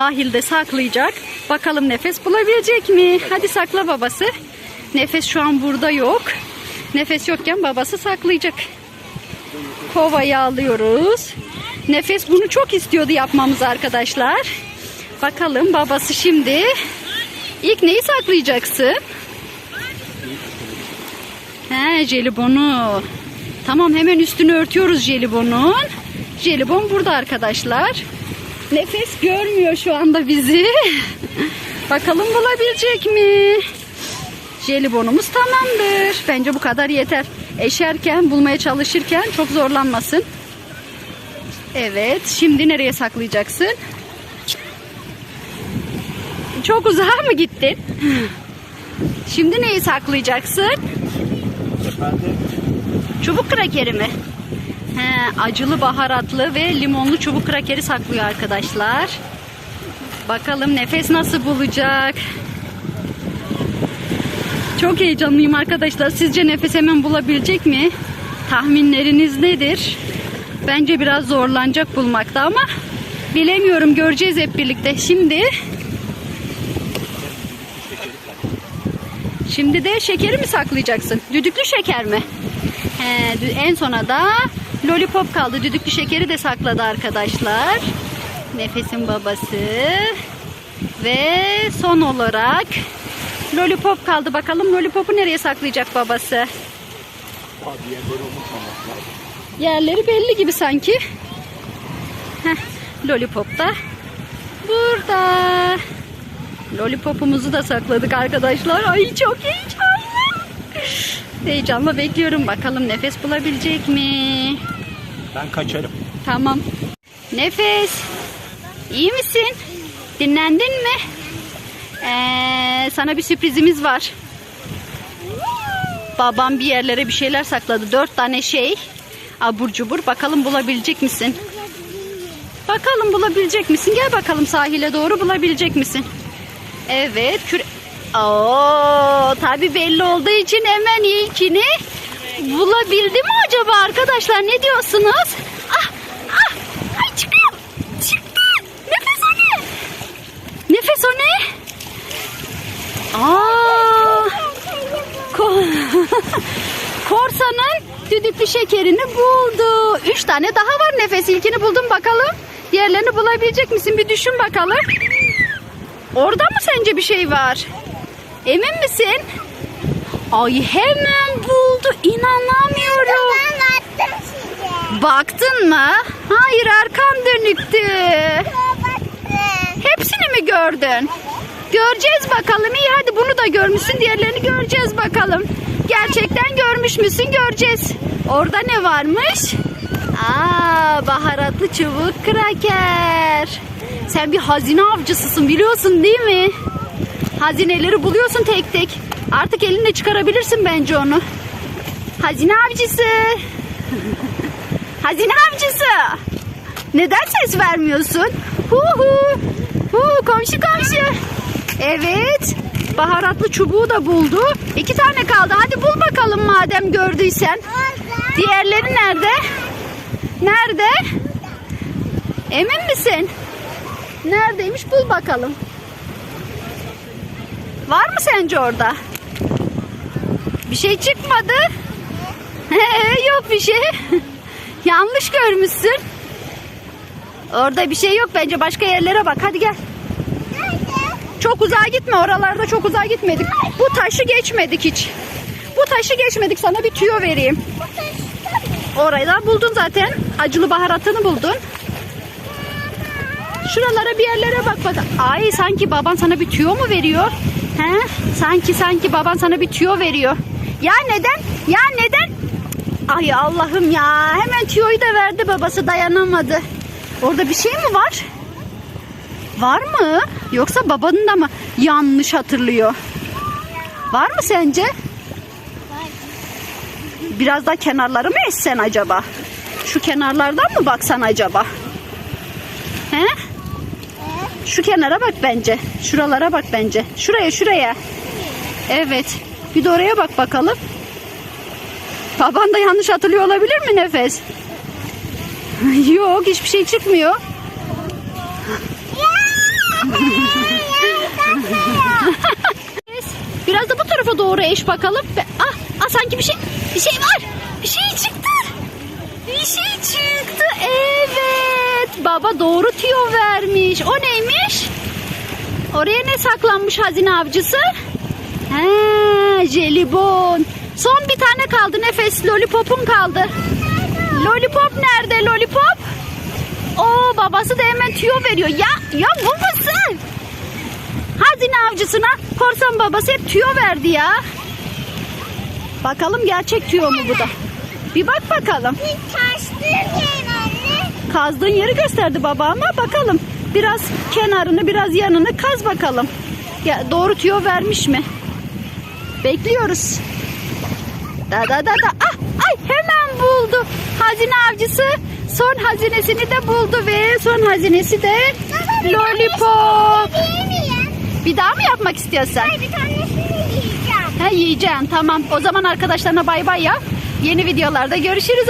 Sahilde saklayacak. Bakalım nefes bulabilecek mi? Hadi sakla babası. Nefes şu an burada yok. Nefes yokken babası saklayacak. Kovayı alıyoruz. Nefes bunu çok istiyordu yapmamızı arkadaşlar. Bakalım babası şimdi ilk neyi saklayacaksın? He jelibonu. Tamam hemen üstünü örtüyoruz jelibonun. Jelibon burada arkadaşlar. Nefes görmüyor şu anda bizi. Bakalım bulabilecek mi? Jelibonumuz tamamdır. Bence bu kadar yeter. Eşerken, bulmaya çalışırken çok zorlanmasın. Evet, şimdi nereye saklayacaksın? Çok uzağa mı gittin? Şimdi neyi saklayacaksın? Efendim? Çubuk krakeri mi? He, acılı baharatlı ve limonlu çubuk krakeri saklıyor arkadaşlar. Bakalım nefes nasıl bulacak? Çok heyecanlıyım arkadaşlar. Sizce nefes hemen bulabilecek mi? Tahminleriniz nedir? Bence biraz zorlanacak bulmakta ama bilemiyorum. Göreceğiz hep birlikte. Şimdi Şimdi de şekeri mi saklayacaksın? Düdüklü şeker mi? He, en sona da lollipop kaldı. Düdüklü şekeri de sakladı arkadaşlar. Nefesin babası. Ve son olarak lollipop kaldı. Bakalım lollipopu nereye saklayacak babası? Abi yerleri belli gibi sanki. Heh, lollipop da burada. Lollipopumuzu da sakladık arkadaşlar. Ay çok heyecanlı. Heyecanla bekliyorum. Bakalım nefes bulabilecek mi? Ben kaçarım. Tamam. Nefes. İyi misin? Dinlendin mi? Ee, sana bir sürprizimiz var. Babam bir yerlere bir şeyler sakladı. Dört tane şey. Abur cubur. Bakalım bulabilecek misin? Bakalım bulabilecek misin? Gel bakalım sahile doğru bulabilecek misin? Evet. Küre... Oo, tabii belli olduğu için hemen ilkini bulabildi mi acaba arkadaşlar? Ne diyorsunuz? Ah, ah, ay çıkıyor. Çıktı. Nefes o ne? Nefes o ne? Aa, ko- Korsanın düdüklü şekerini buldu. Üç tane daha var nefes. İlkini buldum bakalım. Diğerlerini bulabilecek misin? Bir düşün bakalım. Orada mı sence bir şey var? Emin misin? Ay hemen buldu. İnanamıyorum. Ben attım size. Baktın mı? Hayır arkan dönüktü. Baktım. Hepsini mi gördün? Göreceğiz bakalım. İyi hadi bunu da görmüşsün. Diğerlerini göreceğiz bakalım. Gerçekten görmüş müsün? Göreceğiz. Orada ne varmış? Aa, baharatlı çubuk kraker. Sen bir hazine avcısısın biliyorsun değil mi? Hazineleri buluyorsun tek tek. Artık elinle çıkarabilirsin bence onu. Hazine avcısı. Hazine avcısı. Neden ses vermiyorsun? Hu hu. Hu komşu komşu. Evet. Baharatlı çubuğu da buldu. İki tane kaldı. Hadi bul bakalım madem gördüysen. Diğerleri nerede? Nerede? Emin misin? Neredeymiş bul bakalım. Var mı sence orada? Bir şey çıkmadı. Yok bir şey. Yanlış görmüşsün. Orada bir şey yok bence başka yerlere bak hadi gel. Çok uzağa gitme oralarda çok uzağa gitmedik. Bu taşı geçmedik hiç. Bu taşı geçmedik sana bir tüyo vereyim. Orayı da buldun zaten. Acılı baharatını buldun. Şuralara bir yerlere bak bak. Ay sanki baban sana bir tüyo mu veriyor? He? Sanki sanki baban sana bir tüyo veriyor. Ya neden? Ya neden? Ay Allah'ım ya. Hemen tüyoyu da verdi babası dayanamadı. Orada bir şey mi var? Var mı? Yoksa babanın da mı yanlış hatırlıyor? Var mı sence? Biraz daha kenarları mı essen acaba? Şu kenarlardan mı baksan acaba? He? Şu kenara bak bence. Şuralara bak bence. Şuraya şuraya. Evet. Bir de oraya bak bakalım. Baban da yanlış hatırlıyor olabilir mi nefes? Yok hiçbir şey çıkmıyor. Biraz da bu tarafa doğru eş bakalım. Ah, ah sanki bir şey bir şey var. Bir şey çıktı. Bir şey çıktı. Evet. Baba doğru tüyo vermiş. O neymiş? Oraya ne saklanmış hazine avcısı? He, jelibon. Son bir tane kaldı nefes. Lollipop'un kaldı. Lollipop nerede lollipop? Oo babası da hemen tüyo veriyor. Ya ya bu musun? Hazine avcısına korsan babası hep tüyo verdi ya. Bakalım gerçek tüyo mu bu da? Bir bak bakalım. Anne. Kazdığın yeri gösterdi baba ama bakalım. Biraz kenarını biraz yanını kaz bakalım. Ya doğru tüyo vermiş mi? Bekliyoruz. Da da da da. Ah, ay hemen buldu. Hazine avcısı son hazinesini de buldu ve son hazinesi de lollipop. Değil miyim? Bir daha mı yapmak istiyorsun? Hayır bir tanesini yiyeceğim. He yiyeceksin tamam. O zaman arkadaşlarına bay bay yap. Yeni videolarda görüşürüz.